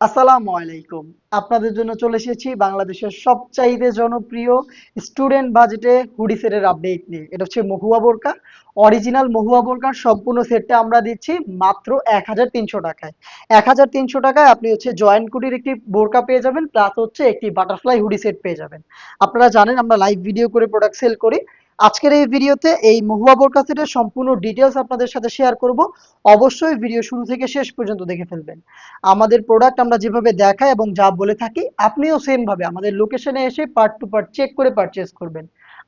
আসসালামু আলাইকুম। আপনাদের জন্য চলে এসেছি বাংলাদেশের সবচাইতে জনপ্রিয় স্টুডেন্ট বাজেটে হুডি সেটের আপডেট নিয়ে। এটা হচ্ছে মহুয়া বোরকা। অরিজিনাল মহুয়া বোরকার সম্পূর্ণ সেটটা আমরা দিচ্ছি মাত্র এক হাজার তিনশো টাকায়। এক হাজার তিনশো টাকায় আপনি হচ্ছে জয়েন্ট কুটির একটি বোরকা পেয়ে যাবেন প্লাস হচ্ছে একটি বাটারফ্লাই হুডি সেট পেয়ে যাবেন। আপনারা জানেন আমরা লাইভ ভিডিও করে প্রোডাক্ট সেল করি। আজকের এই ভিডিওতে এই মহুয়া বোরকা সম্পূর্ণ ডিটেলস আপনাদের সাথে শেয়ার করব। অবশ্যই ভিডিও শুরু থেকে শেষ পর্যন্ত দেখে ফেলবেন। আমাদের প্রোডাক্ট আমরা যেভাবে দেখাই এবং যা বলে থাকি, আপনিও সেম ভাবে আমাদের লোকেশনে এসে পার্ট টু পার্ট চেক করে পারচেস করবেন।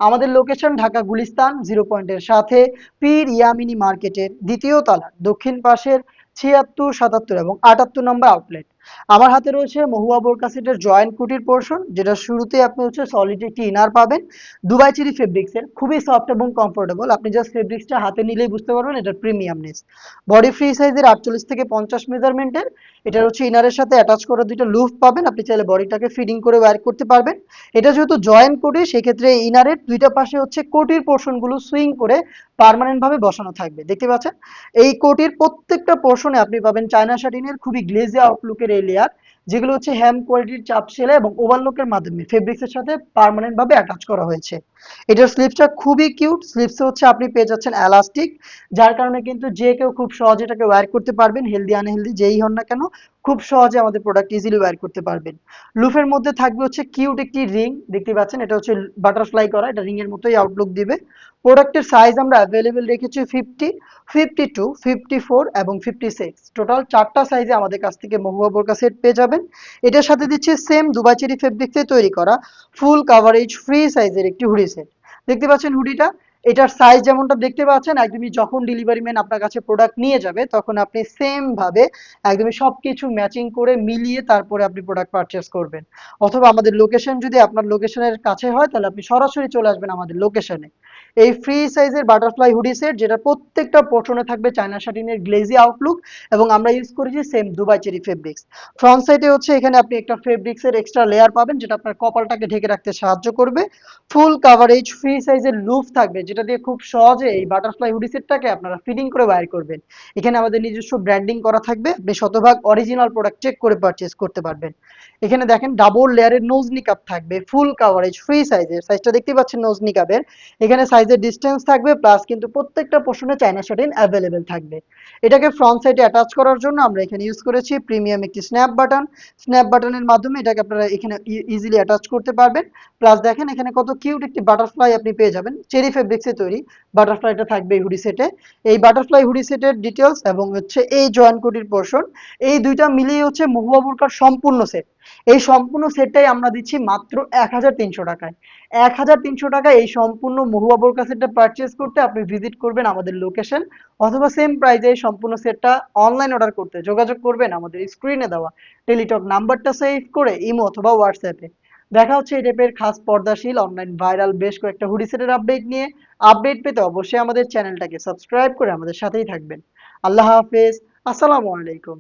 আমাদের লোকেশন ঢাকা গুলিস্তান জিরো পয়েন্টের সাথে, পীর ইয়ামিনী মার্কেটের দ্বিতীয় তলার দক্ষিণ পাশের ছিয়াত্তর সাতাত্তর এবং আটাত্তর নম্বর আউটলেট আমার হাতে রয়েছে মহুয়া বোরকা সেটের জয়েন্ট কুটির পোর্শন, যেটা শুরুতে আপনি হচ্ছে সলিড একটি ইনার পাবেন। দুবাই চিরি ফেব্রিক্সের খুবই সফট এবং কমফোর্টেবল আপনি জাস্ট ফেব্রিক্সটা হাতে নিলেই বুঝতে পারবেন এটার প্রিমিয়ামনেস বডি ফ্রি সাইজের আটচল্লিশ থেকে পঞ্চাশ মেজারমেন্টের এটার হচ্ছে ইনারের সাথে অ্যাটাচ করা দুইটা লুফ পাবেন। আপনি চাইলে বডিটাকে ফিডিং করে ওয়্যার করতে পারবেন। এটা যেহেতু জয়েন্ট কোটি সেক্ষেত্রে ইনারের দুইটা পাশে হচ্ছে কোটির পোর্শনগুলো সুইং করে পার্মানেন্ট ভাবে বসানো থাকবে। দেখতে পাচ্ছেন? এই কোটির প্রত্যেকটা পোর্শনে আপনি পাবেন চায়না শাটিনের খুবই গ্লেজি আউটলুকের এই লেয়ার যেগুলো হচ্ছে হ্যাম কোয়ালিটির চাপ সেলে এবং ওভারলকের মাধ্যমে ফেব্রিক্সের সাথে পার্মানেন্ট ভাবে অ্যাটাচ করা হয়েছে। এটার স্লিপসটা খুবই কিউট স্লিপসে হচ্ছে আপনি পেয়ে যাচ্ছেন এলাস্টিক যার কারণে কিন্তু যে কেউ খুব সহজে এটাকে ওয়্যার করতে পারবেন হেলদি আনহেলদি যেই হন না কেন খুব সহজে আমাদের প্রোডাক্ট ইজিলি ওয়্যার করতে পারবেন। লুফের মধ্যে থাকবে হচ্ছে কিউট একটি রিং দেখতে পাচ্ছেন? এটা হচ্ছে বাটারফ্লাই করা, এটা রিং এর মতোই আউটলুক দিবে। প্রোডাক্টের সাইজ আমরা অ্যাভেলেবেল রেখেছি fifty fifty two fifty four এবং ফিফটি সিক্স টোটাল চারটা সাইজে আমাদের কাছ থেকে মহুয়া বোরকা সেট পেয়ে যাবেন। এটার সাথে দিচ্ছে সেম চেরি ফেব্রিক্সে তৈরি করা ফুল কাভারেজ ফ্রি সাইজের একটি হুডি সেট দেখতে পাচ্ছেন হুডিটা এটার সাইজ যেমনটা দেখতে পাচ্ছেন, একদমই যখন ডেলিভারি ম্যান আপনার কাছে প্রোডাক্ট নিয়ে যাবে, তখন আপনি সেম ভাবে একদমই সবকিছু ম্যাচিং করে মিলিয়ে তারপরে আপনি প্রোডাক্ট পারচেস করবেন। অথবা আমাদের লোকেশন যদি আপনার লোকেশনের কাছে হয়, তাহলে আপনি সরাসরি চলে আসবেন আমাদের লোকেশনে এই ফ্রি সাইজের বাটারফ্লাই হুডি সেট যেটা প্রত্যেকটা পোর্শনে থাকবে চায়না শাটিনের গ্লেজি আউটলুক এবং আমরা ইউজ করেছি same Dubai cherry fabrics front সাইডে হচ্ছে এখানে আপনি একটা ফেব্রিক্সের এক্সট্রা লেয়ার পাবেন, যেটা আপনার কপালটাকে ঢেকে রাখতে সাহায্য করবে। ফুল কাভারেজ ফ্রি সাইজের লুফ থাকবে, যেটা দিয়ে খুব সহজে এই বাটারফ্লাই হুডি সেটটাকে আপনারা ফিটিং করে বাইর করবেন। এখানে আমাদের নিজস্ব ব্র্যান্ডিং করা থাকবে, আপনি শতভাগ অরিজিনাল প্রোডাক্ট চেক করে পারচেস করতে পারবেন। এখানে দেখেন ডাবল লেয়ারের নোজ নিকাপ থাকবে ফুল কাভারেজ ফ্রি সাইজের সাইজটা দেখতে পাচ্ছেন নোজ নিকাপের এখানে সাইজের ডিস্টেন্স থাকবে প্লাস কিন্তু প্রত্যেকটা পোর্শনে চাইনা শার্টিন অ্যাভেলেবেল থাকবে। এটাকে ফ্রন্ট সাইডে অ্যাটাচ করার জন্য আমরা এখানে ইউজ করেছি প্রিমিয়াম একটি স্ন্যাপ বাটন স্ন্যাপ বাটনের মাধ্যমে এটাকে আপনারা এখানে ইজিলি অ্যাটাচ করতে পারবেন। প্লাস দেখেন এখানে কত কিউট একটি বাটারফ্লাই আপনি পেয়ে যাবেন। চেরি ফেব্রিক্সে তৈরি বাটারফ্লাইটা থাকবে এই হুডি সেটে এই বাটারফ্লাই হুডি সেটের ডিটেলস এবং হচ্ছে এই জয়েন্ট কোটির পোর্শন এই দুইটা মিলিয়ে হচ্ছে মহুয়া বুরকার সম্পূর্ণ সেট এই সম্পূর্ণ সেটটাই আমরা দিচ্ছি মাত্র এক হাজার তিনশো টাকায়। এক হাজার তিনশো টাকায় এই সম্পূর্ণ মহুয়া বোরকা সেটটা পারচেস করতে আপনি ভিজিট করবেন আমাদের লোকেশন অথবা সেম প্রাইজে এই সম্পূর্ণ সেটটা অনলাইন অর্ডার করতে যোগাযোগ করবেন আমাদের স্ক্রিনে দেওয়া টেলিটক নাম্বারটা সেভ করে ইমো অথবা হোয়াটসঅ্যাপে দেখা হচ্ছে এই টাইপের খাস পর্দাশীল অনলাইন ভাইরাল বেশ কয়েকটা হুডি সেটের আপডেট নিয়ে। আপডেট পেতে অবশ্যই আমাদের চ্যানেলটাকে সাবস্ক্রাইব করে আমাদের সাথেই থাকবেন। আল্লাহ হাফেজ, আসসালামু আলাইকুম।